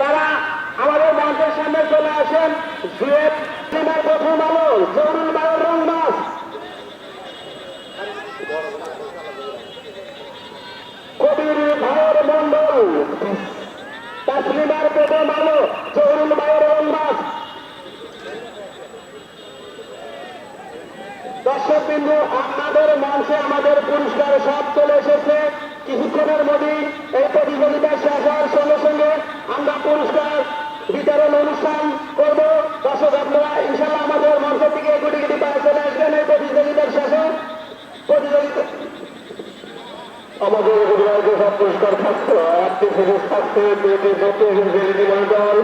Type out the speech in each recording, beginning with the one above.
তারা আমাদের মঞ্চের সামনে চলে আসেন। সিনেমার প্রথম রংবাস কবির ভাইয়ের মন্ডল তাসলিমার প্রথম দর্শক বিন্দু আপনাদের মঞ্চে আমাদের পুরস্কার সব চলে এসেছে মধ্যেই এই প্রতিযোগিতা শেষ হওয়ার সঙ্গে সঙ্গে আমরা পুরস্কার বিতরণ অনুষ্ঠান করব। দর্শক আপনারা ইনশাল্লাহ আমাদের মঞ্চ থেকে গুটি গুটি পায়ে চলে আসবেন এই প্রতিযোগিতার শেষে। প্রতিযোগিতা আমাদের গুজরাটে সব পুরস্কার থাকছে একটি সিরিজ থাকছে দুইটি চব্বিশ ইঞ্চি মনিটর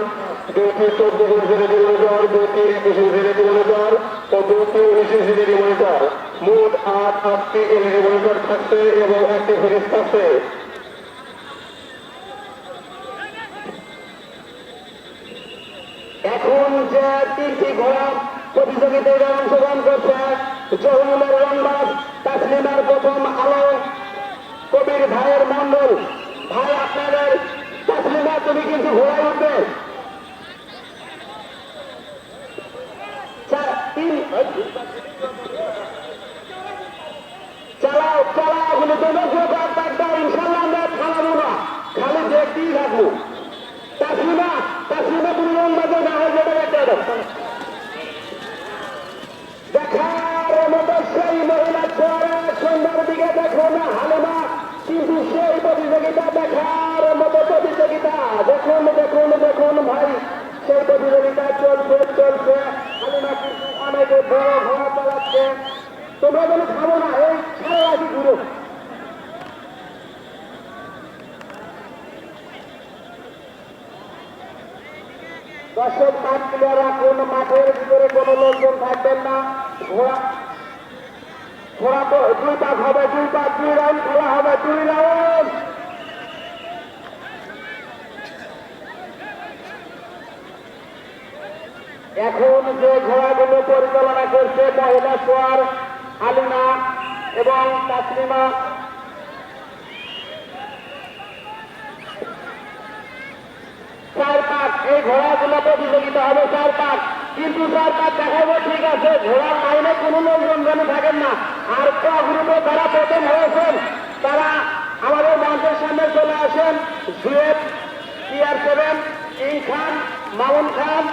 দুইটি চব্বিশ ইঞ্চি মনিটর দুইটি একুশ ইঞ্চি মনিটর ও দুইটি উনিশ ইঞ্চি মনিটর মোট আট আটটি এলইডি মনিটর থাকছে এবং একটি সিরিজ থাকছে এখন যে তিনটি ঘোড়া প্রতিযোগিতায় অংশগ্রহণ করছে জহুরুলের রংবাজ তাসলিমার প্রথম আলো। কবির ভাইয়ের মন্ডল ভাই আপনাদের, তাসলিমা, তুমি কিন্তু ঘোড়ায় উঠবে। চালাও চালাও বলে তোমার ইনশাল্লাহ আমরা খালাবো না। খালি দেখতেই থাকব তাসলিমা তাসলিমা তুমি রংবাজে না হয়ে যাবে একটা দেখার সেই মহিলা ছোয়ারা সন্ধ্যার দিকে দেখো না, হালিমা। কিন্তু সেই প্রতিযোগিতা দেখার মতো প্রতিযোগিতা। দেখুন দেখুন দেখুন ভাই, সেই প্রতিযোগিতা চলছে চলছে। হালিমা কিন্তু অনেক বড় ঘোড়া চালাচ্ছে। তোমরা যেন খাব না, এই সারা রাখি ঘুরো। দর্শক প্লেয়ার রাখুন মাঠের ভিতরে কোনো লোকজন থাকবেন না। ঘোড়া দুই পাক হবে, দুই পাক, দুই রাউন্ড খেলা হবে, দুই রাউন্ড। এখন যে ঘোড়াগুলো পরিচালনা করছে মহিলা সোয়ার, আলিমা এবং তাসলিমা চার পাক, এই ঘোড়াগুলো প্রতিযোগিতা হবে, চার পাক। কিন্তু তার দেখাবো, ঠিক আছে। ঘোড়ার মাইনে কোনো লোকজন যেন থাকেন না। আর গ্রুপে যারা প্রথম হয়েছেন, তারা আমাদের মঞ্চের সামনে চলে আসেন। জুয়েট TR seven king Khan Mamun Khan.